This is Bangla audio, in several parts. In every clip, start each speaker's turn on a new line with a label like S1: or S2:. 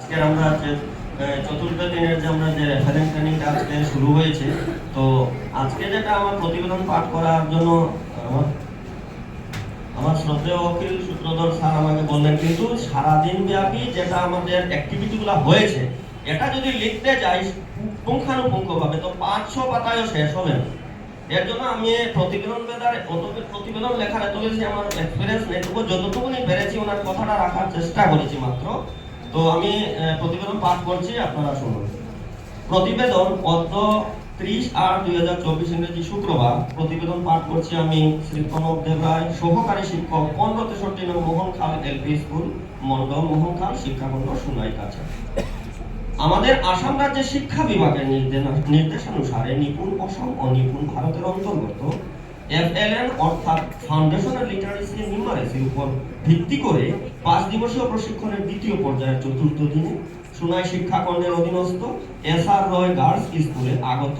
S1: আজকে আমরা চতুর্থ দিনের যে আমরা যে তো আজকে যেটা আমার শেষ হবে এর জন্য আমি প্রতিবেদন প্রতিবেদন লেখার এত আমার এক্সপিরিয়েন্স নেই যতটুকুনি পেরেছি ওনার কথাটা রাখার চেষ্টা করেছি মাত্র। তো আমি প্রতিবেদন পাঠ করছি, আপনারা শুনুন। প্রতিবেদন অদ্য ত্রিশ আট দুই হাজার চব্বিশ ইংরেজি শুক্রবার প্রতিবেদন পাঠ করছি আমি শ্রী প্রণব দেবরায়, সহকারী শিক্ষক, পনেরো তেষট্টি নং মোহন খাল এলপি স্কুল মন্ডল মোহন খাল শিক্ষাখণ্ড সুনাই কাছে আমাদের আসাম রাজ্যের শিক্ষা বিভাগের নির্দেশ- নির্দেশানুসারে নিপুণ অসম ও নিপুণ ভারতের অন্তর্গত এফএলএন অর্থাৎ ফাউন্ডেশনাল লিটারেসি নিউমারেসির উপর ভিত্তি করে পাঁচ দিবসীয় প্রশিক্ষণের দ্বিতীয় পর্যায়ের চতুর্থ দিনে অধীনস্থ এস আর রয় গার্লস স্কুলে আগত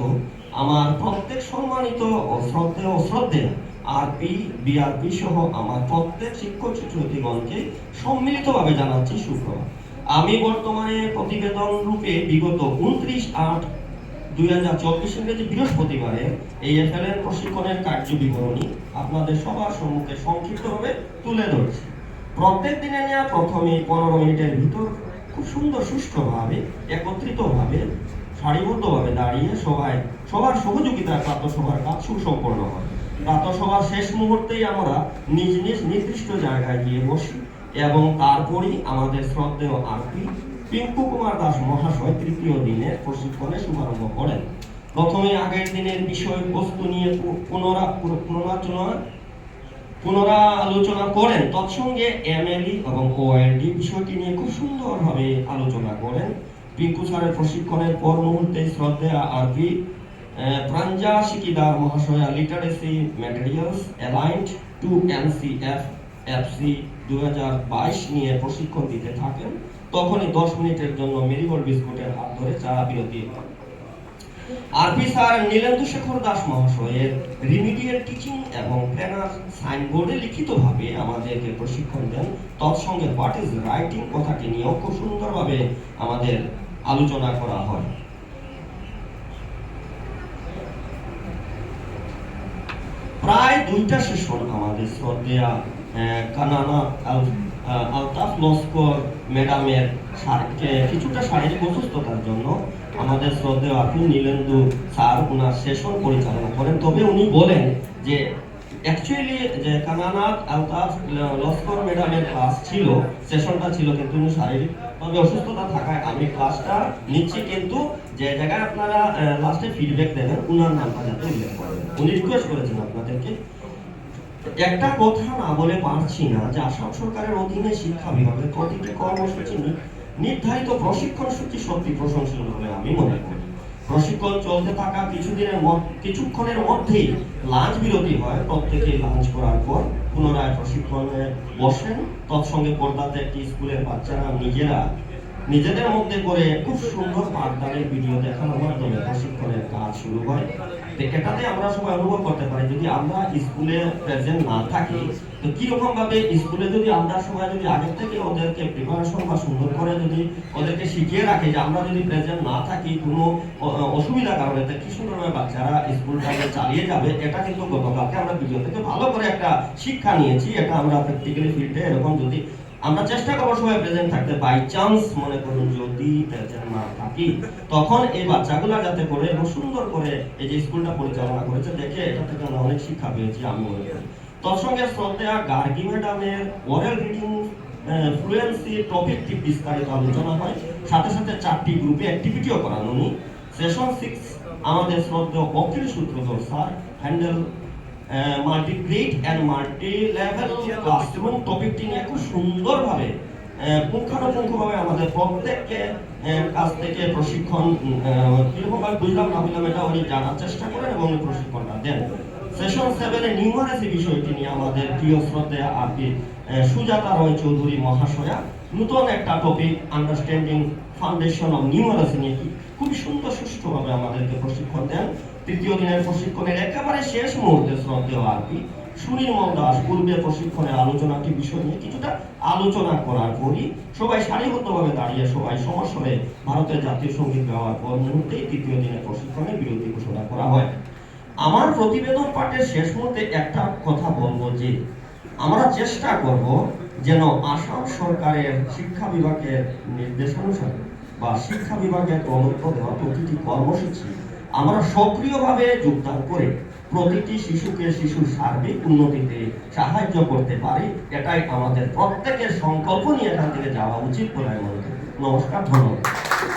S1: আমার প্রত্যেক সম্মানিত আরপি বিআরপি সহ আমার প্রত্যেক শিক্ষক সম্মিলিতভাবে জানাচ্ছি সুপ্রভাত। আমি বর্তমানে প্রতিবেদন রূপে বিগত উনত্রিশ আট দুই হাজার চব্বিশ ইংরেজি বৃহস্পতিবারে এই এফএলএন প্রশিক্ষণের আপনাদের সবার সম্মুখে সংক্ষিপ্তভাবে তুলে ধরছি। প্রত্যেক দিনে নেওয়া প্রথমে পনেরো মিনিটের ভিতর খুব সুন্দর, সুষ্ঠুভাবে, একত্রিতভাবে, সারিবদ্ধভাবে দাঁড়িয়ে সবাই সবার সহযোগিতায় প্রাতঃসভার কাজ সুসম্পন্ন হয়। প্রাতঃসভার শেষ মুহূর্তেই আমরা নিজ নিজ নির্দিষ্ট জায়গায় গিয়ে বসি এবং তারপরই আমাদের শ্রদ্ধেয় আরপি পিঙ্কু কুমার দাস মহাশয় তৃতীয় দিনের প্রশিক্ষণে শুভারম্ভ করেন। প্রথমে আগের দিনের বিষয় বস্তু নিয়ে পুনরা আলোচনা করেন। তৎসঙ্গে এমএলই এবং ওএলডি বিষয়টি নিয়ে খুব সুন্দরভাবে আলোচনা করেন। পিঙ্কু স্যারের প্রশিক্ষণের পর মুহূর্তে শ্রদ্ধেয়া RP Pranja Sikdar মহাশয়া literacy materials aligned to NCF FC দুই হাজার বাইশ নিয়ে প্রশিক্ষণ দিতে থাকেন। তখনই দশ মিনিটের জন্য মেরিগোল্ড বিস্কুটের হাত ধরে চা বিরতি। আরপি স্যার নীলেন্দু শেখর দাস মহাশয়ের রিমিডিয়েল টিচিং এবং সাইনবোর্ডে লিখিতভাবে আমাদেরকে প্রশিক্ষণ দেন তৎসঙ্গে হোয়াট ইজ রাইটিং কথাটি নিয়েও খুব সুন্দরভাবে আমাদের আলোচনা করা হয় প্রায় দুইটা সেশন আমাদের শ্রদ্ধেয়া কানানা আলতাফ লস্কর ম্যাডামের কিছুটা শারীরিক অসুস্থতার জন্য আমাদের শ্রদ্ধেয় আপনি নীলেন্দু স্যার ওনার সেশন পরিচালনা করেন। তবে উনি বলেন যে অ্যাকচুয়ালি যে কানানাথ আলতাফ লস্কর ম্যাডামের ক্লাস ছিল সেশনটা ছিল কিন্তু উনি শারীরিকভাবে অসুস্থতা থাকায় আমি ক্লাসটা নিচ্ছি কিন্তু যে জায়গায় আপনারা লাস্টে ফিডব্যাক দেবেন, উনার নামটা যাতে উল্লেখ করবেন উনি রিকোয়েস্ট করেছেন আপনাদেরকে। একটা কথা না বলে পারছি না, যে আসাম সরকারের অধীনে শিক্ষা বিভাগের প্রতিটি কর্মসূচি নির্ধারিত প্রশিক্ষণ সূচি সত্যি প্রশংসনীয় বলে আমি মনে করি। প্রশিক্ষণ চলতে থাকা কিছুদিনের কিছুক্ষণের মধ্যেই লাঞ্চ বিরতি হয়। প্রত্যেকে লাঞ্চ করার পর পুনরায় প্রশিক্ষণে বসেন। তৎসঙ্গে পর্দাতে একটি স্কুলের বাচ্চারা নিজেরা নিজেদের মধ্যে করে খুব সুন্দর পাঠদানের ভিডিও দেখানোর মাধ্যমে প্রশিক্ষণের কাজ শুরু হয়। তো এটাতে আমরা সবাই অনুভব করতে পারি, যদি আমরা স্কুলে প্রেজেন্ট না থাকি, তো কীরকম ভাবে স্কুলে যদি আমরা সবাই যদি আগের থেকে ওদেরকে প্রিপারেশন বা সুন্দর করে যদি ওদেরকে শিখিয়ে রাখে যে আমরা যদি প্রেজেন্ট না থাকি, কোনো অ- অ- অসুবিধা কারণে, তো কি সুন্দরভাবে বাচ্চারা স্কুলটাকে চালিয়ে যাবে, এটা কিন্তু গতকালকে আমরা ভিডিও থেকে ভালো করে একটা শিক্ষা নিয়েছি, এটা আমরা প্র্যাকটিক্যালি ফিল্ডে এরকম যদি আমরা চেষ্টা করব সবাই প্রেজেন্ট থাকতে। বাই চান্স মনে করুন যদি প্রেজেন্ট না থাকি, তখন এই বাচ্চাগুলা যাতে করে এবং সুন্দর করে এই যে স্কুলটা পরিচালনা করেছে, দেখে এটা থেকে আমরা অনেক শিক্ষা পেয়েছি, আমি মনে করি। তৎসঙ্গে শ্রদ্ধেয়া গার্গী ম্যাডামের ওরাল রিডিং ফ্লুয়েন্সি টপিকটি বিস্তারিত আলোচনা হয়। সাথে সাথে চারটি গ্রুপে অ্যাক্টিভিটিও করান উনি। সেশন সিক্স আমাদের শ্রদ্ধেয় Akhil Sutradhar sir handle multi grade and multi level টপিকটি নিয়ে খুব সুন্দরভাবে পুঙ্খানুপুঙ্খভাবে আমাদের প্রত্যেককে কাছ থেকে প্রশিক্ষণ কীরকম ভাবে বুঝলাম না বুঝলাম এটা উনি জানার চেষ্টা করেন এবং প্রশিক্ষণটা দেন। সেশন সেভেনে নিউমারেসি বিষয়টি নিয়ে আমাদের প্রিয় শ্রদ্ধা আপনি সুজাতা রয় চৌধুরী মহাশয়া নতুন একটা topic understanding foundation of numeracy নিয়ে কি খুবই সুন্দর সুষ্ঠুভাবে আমাদেরকে প্রশিক্ষণ দেন। তৃতীয় দিনের প্রশিক্ষণের একেবারে শেষ মুহূর্তে শ্রদ্ধেয় আরপি সুনির্মল দাস পূর্বে প্রশিক্ষণের আলোচনাটি বিষয় নিয়ে কিছুটা আলোচনা করার পরই সবাই সারিবদ্ধভাবে দাঁড়িয়ে সবাই সমস্যরে ভারতের জাতীয় সংগীত গাওয়ার পর মুহূর্তে তৃতীয় দিনের প্রশিক্ষণে বিরতি ঘোষণা করা হয়। আমার প্রতিবেদন পাঠের শেষ মুহূর্তে একটা কথা বলব যে, আমরা চেষ্টা করব যেন আসাম সরকারের শিক্ষা বিভাগের নির্দেশানুসারে বা শিক্ষা বিভাগের প্রদত্ত দেওয়া প্রতিটি কর্মসূচি আমরা সক্রিয়ভাবে যোগদান করে প্রতিটি শিশুকে শিশুর সার্বিক উন্নতিতে সাহায্য করতে পারি, এটাই আমাদের প্রত্যেকের সংকল্প নিয়ে এখান থেকে যাওয়া উচিত বলে আমি মনে করি। নমস্কার, ধন্যবাদ।